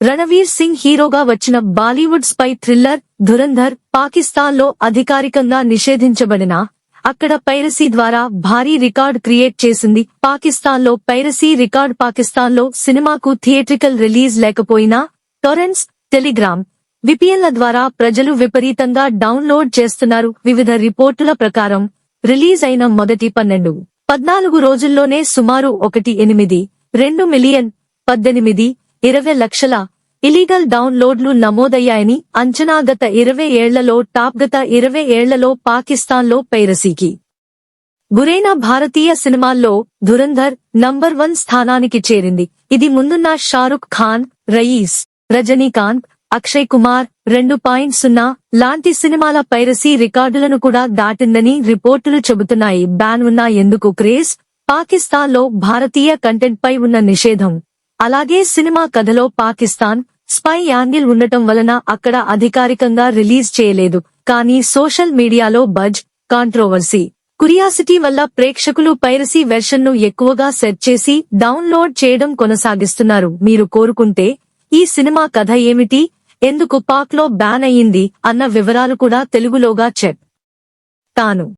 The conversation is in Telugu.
రణవీర్ సింగ్ హీరోగా వచ్చిన బాలీవుడ్ స్పై థ్రిల్లర్ ధురంధర్ పాకిస్తాన్లో అధికారికంగా నిషేధించబడిన అక్కడ పైరసీ ద్వారా భారీ రికార్డ్ క్రియేట్ చేసింది పాకిస్తాన్లో పైరసీ రికార్డ్ పాకిస్తాన్లో సినిమాకు థియేట్రికల్ రిలీజ్ లేకపోయినా టొరెన్స్ టెలిగ్రామ్ విపిఎన్ల ద్వారా ప్రజలు విపరీతంగా డౌన్లోడ్ చేస్తున్నారు. వివిధ రిపోర్టుల ప్రకారం రిలీజ్ అయిన మొదటి పన్నెండు పద్నాలుగు రోజుల్లోనే సుమారు ఒకటి ఎనిమిది రెండు మిలియన్ పద్దెనిమిది ఇరవై లక్షల ఇలీగల్ డౌన్లోడ్లు నమోదయ్యాయని అంచనా గత ఇరవై ఏళ్ళలో టాప్ గత ఇరవై ఏళ్ళలో పాకిస్తాన్లో పైరసీకి గురైన భారతీయ సినిమాల్లో ధురంధర్ నంబర్ వన్ స్థానానికి చేరింది. ఇది ముందున్న షారుఖ్ ఖాన్ రయీస్ రజనీకాంత్ అక్షయ్ కుమార్ రెండు పాయింట్ సున్నా లాంటి సినిమాల పైరసీ రికార్డులను కూడా దాటిందని రిపోర్టులు చెబుతున్నాయి. బ్యాన్ ఉన్న ఎందుకు క్రేజ్? పాకిస్తాన్లో భారతీయ కంటెంట్ పై ఉన్న నిషేధం అలాగే సినిమా కథలో పాకిస్తాన్ స్పై యాంగిల్ ఉండటం వలన అక్కడ అధికారికంగా రిలీజ్ చేయలేదు. కానీ సోషల్ మీడియాలో బజ్ కాంట్రోవర్సీ కురియాసిటీ వల్ల ప్రేక్షకులు పైరసీ వెర్షన్ను ఎక్కువగా సెట్ చేసి డౌన్లోడ్ చేయడం కొనసాగిస్తున్నారు. మీరు కోరుకుంటే ఈ సినిమా కథ ఏమిటి ఎందుకు పాక్లో బ్యాన్ అయ్యింది అన్న వివరాలు కూడా తెలుగులోగా చెప్. తాను